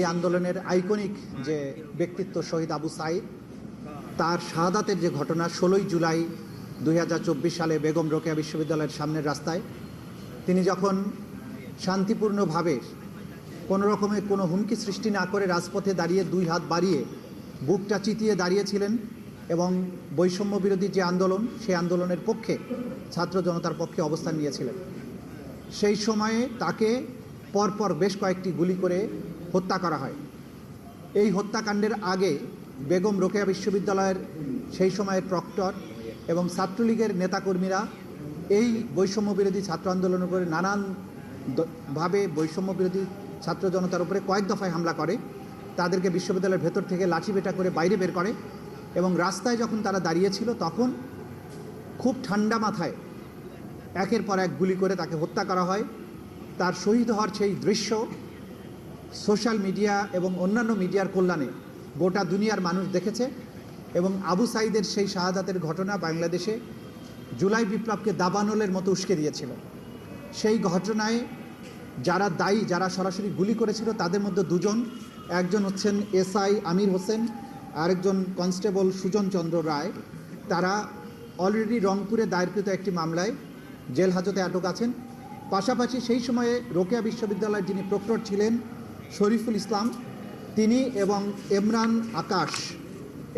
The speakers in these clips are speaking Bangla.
এই আন্দোলনের আইকনিক যে ব্যক্তিত্ব শহীদ আবু সাইদ, তার শাহাদাতের যে ঘটনা ষোলোই জুলাই দুই হাজার চব্বিশ সালে বেগম রোকেয়া বিশ্ববিদ্যালয়ের সামনের রাস্তায়, তিনি যখন শান্তিপূর্ণভাবে কোনো রকমের কোনো হুমকি সৃষ্টি না করে রাজপথে দাঁড়িয়ে দুই হাত বাড়িয়ে বুকটা চিতিয়ে দাঁড়িয়েছিলেন এবং বৈষম্য বিরোধী যে আন্দোলন, সেই আন্দোলনের পক্ষে ছাত্র জনতার পক্ষে অবস্থান নিয়েছিলেন। সেই সময়ে তাকে পরপর বেশ কয়েকটি গুলি করে হত্যা করা হয়। এই হত্যাকাণ্ডের আগে বেগম রোকেয়া বিশ্ববিদ্যালয়ের সেই সময়ের প্রক্টর এবং ছাত্রলীগের নেতাকর্মীরা এই বৈষম্য বিরোধী ছাত্র আন্দোলনের উপরে নানান দ- ভাবে বৈষম্য বিরোধী ছাত্র জনতার উপরে কয়েক দফায় হামলা করে, তাদেরকে বিশ্ববিদ্যালয়ের ভেতর থেকে লাঠিপেটা করে বাইরে বের করে এবং রাস্তায় যখন তারা দাঁড়িয়েছিল তখন খুব ঠান্ডা মাথায় একের পর এক গুলি করে তাকে হত্যা করা হয়। তার শহীদ হওয়ার সেই দৃশ্য সোশ্যাল মিডিয়া এবং অন্যান্য মিডিয়ার কল্যাণে গোটা দুনিয়ার মানুষ দেখেছে এবং আবু সাইদের সেই শাহাদাতের ঘটনা বাংলাদেশে জুলাই বিপ্লবকে দাবানলের মতো উস্কে দিয়েছিল। সেই ঘটনায় যারা দায়ী, যারা সরাসরি গুলি করেছিল, তাদের মধ্যে দুজন, একজন হচ্ছেন এসআই আমির হোসেন, আরেকজন কনস্টেবল সুজন চন্দ্র রায়। তারা অলরেডি রংপুরে দায়েরকৃত একটি মামলায় জেল হাজতে আটক আছেন। পাশাপাশি সেই সময়ে রোকেয়া বিশ্ববিদ্যালয়ের যিনি প্রক্টর ছিলেন শরীফুল ইসলাম, তিনি এবং এমরান আকাশ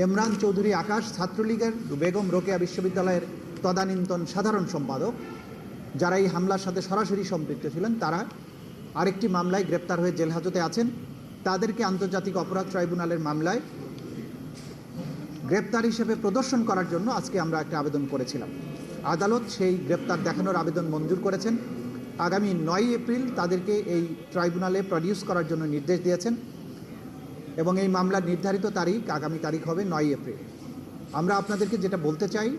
এমরান চৌধুরী আকাশ ছাত্রলীগের বেগম রোকেয়া বিশ্ববিদ্যালয়ের তদানীন্তন সাধারণ সম্পাদক। যারা এই হামলার সাথে সরাসরি সম্পৃক্ত ছিলেন, তারা আরেকটি মামলায় গ্রেপ্তার হয়ে জেল হাজতে আছেন। তাদেরকে আন্তর্জাতিক অপরাধ ট্রাইব্যুনালের মামলায় গ্রেপ্তার হিসেবে প্রদর্শন করার জন্য আজকে আমরা একটা আবেদন করেছিলাম। আদালত সেই গ্রেপ্তার দেখানোর আবেদন মঞ্জুর করেছেন। আগামী নয় এপ্রিল তাদেরকে এই ট্রাইব্যুনালে প্রডিউস করার জন্য নির্দেশ দিয়েছেন এবং এই মামলার নির্ধারিত তারিখ, আগামী তারিখ হবে নয় এপ্রিল। আমরা আপনাদেরকে যেটা বলতে চাই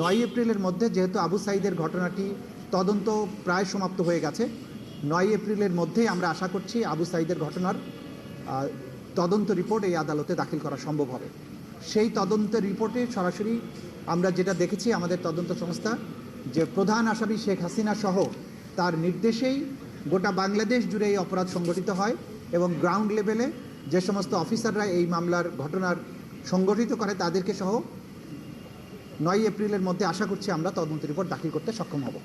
নয় এপ্রিলের মধ্যে যেহেতু আবু সাইদের ঘটনাটি তদন্ত প্রায় সমাপ্ত হয়ে গেছে নয় এপ্রিলের মধ্যেই আমরা আশা করছি আবু সাইদের ঘটনার তদন্ত রিপোর্ট এই আদালতে দাখিল করা সম্ভব হবে। সেই তদন্ত রিপোর্টে সরাসরি আমরা যেটা দেখেছি আমাদের তদন্ত সংস্থা, যে প্রধান আসামি শেখ হাসিনা সহ তার নির্দেশেই গোটা বাংলাদেশ জুড়ে এই অপরাধ সংগঠিত হয় এবং গ্রাউন্ড লেভেলে যে সমস্ত অফিসাররা এই মামলার ঘটনার সংগঠিত করে তাদেরকে সহ নয় এপ্রিলের মধ্যে আশা করছি আমরা তদন্ত রিপোর্ট দাখিল করতে সক্ষম হব।